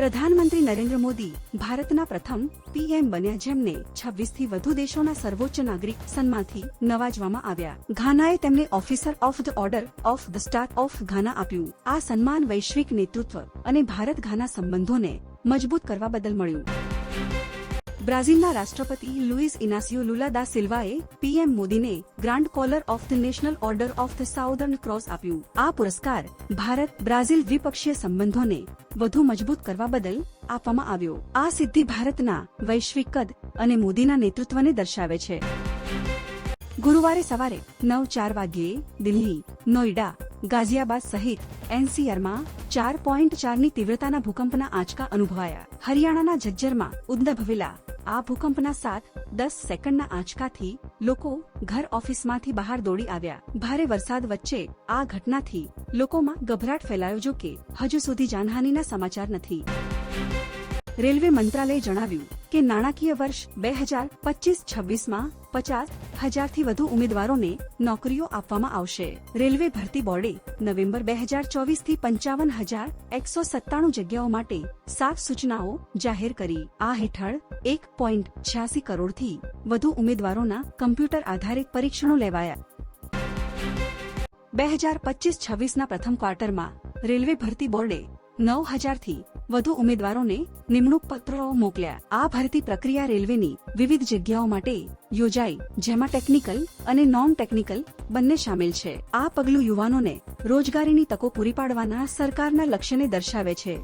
પ્રધાનમંત્રી નરેન્દ્ર મોદી ભારતના પ્રથમ પીએમ બન્યા જેમને છવ્વીસથી વધુ દેશોના સર્વોચ્ચ નાગરિક સન્માનથી નવાજવામાં આવ્યા. ઘાનાએ તેમને officer of the order of the star of Ghana આપ્યું. આ સન્માન વૈશ્વિક નેતૃત્વ અને ભારત ઘાના સંબંધોને મજબૂત કરવા બદલ મળ્યું. બ્રાઝિલના રાષ્ટ્રપતિ લુઇસ ઇનાસિયો લુલા દા સિલ્વાએ પીએમ મોદીને grand collar of the national order of the southern cross આપ્યું. આ પુરસ્કાર ભારત બ્રાઝિલ દ્વિપક્ષીય સંબંધોને વધુ મજબૂત કરવા બદલ આપવામાં આવ્યો. આ સિદ્ધિ ભારતના વૈશ્વિક કદ અને મોદીના નેતૃત્વને દર્શાવે છે. ગુરુવારે સવારે નવ ચાર વાગ્યે દિલ્હી, નોઈડા, ગાઝિયાબાદ સહિત એનસીઆરમાં ચાર પોઈન્ટ ચારની તીવ્રતાના ભૂકંપના આંચકા અનુભવાયા. હરિયાણાના ઝજ્જરમાં ઉદ્ભવેલા આ ભૂકંપના સાત, દસ સેકન્ડના આંચકાથી લોકો ઘર ઓફિસમાંથી બહાર દોડી આવ્યા. ભારે વરસાદ વચ્ચે આ ઘટનાથી લોકોમાં ગભરાટ ફેલાયો જો કે હજુ સુધી જાનહાનિના સમાચાર નથી. રેલવે મંત્રાલયે જણાવ્યું કે નાણાકીય વર્ષ બે હજાર પચીસ છવ્વીસમાં પચાસ હજારથી વધુ ઉમેદવારોને નોકરીઓ આપવામાં આવશે. રેલવે ભરતી બોર્ડે નવેમ્બર બે હજાર ચોવીસથી પંચાવન હજાર એકસો સત્તાણું જગ્યાઓ માટે સાત સૂચનાઓ જાહેર કરી. આ હેઠળ એક પોઈન્ટ છ્યાસી કરોડથી વધુ ઉમેદવારોના કમ્પ્યુટર આધારિત પરીક્ષણો લેવાયા. બે હજાર પચીસ છવ્વીસના પ્રથમ ક્વાર્ટરમાં રેલવે ભરતી બોર્ડે નવ હજારથી વધુ ઉમેદવારોને નિમણૂક પત્રો મોકલ્યા. આ ભરતી પ્રક્રિયા રેલવેની વિવિધ જગ્યાઓ માટે યોજાઈ, જેમાં ટેકનિકલ અને નોન ટેકનિકલ બંને સામેલ છે. આ પગલું યુવાનોને રોજગારીની તકો પૂરી પાડવાના સરકારના લક્ષ્યને દર્શાવે છે.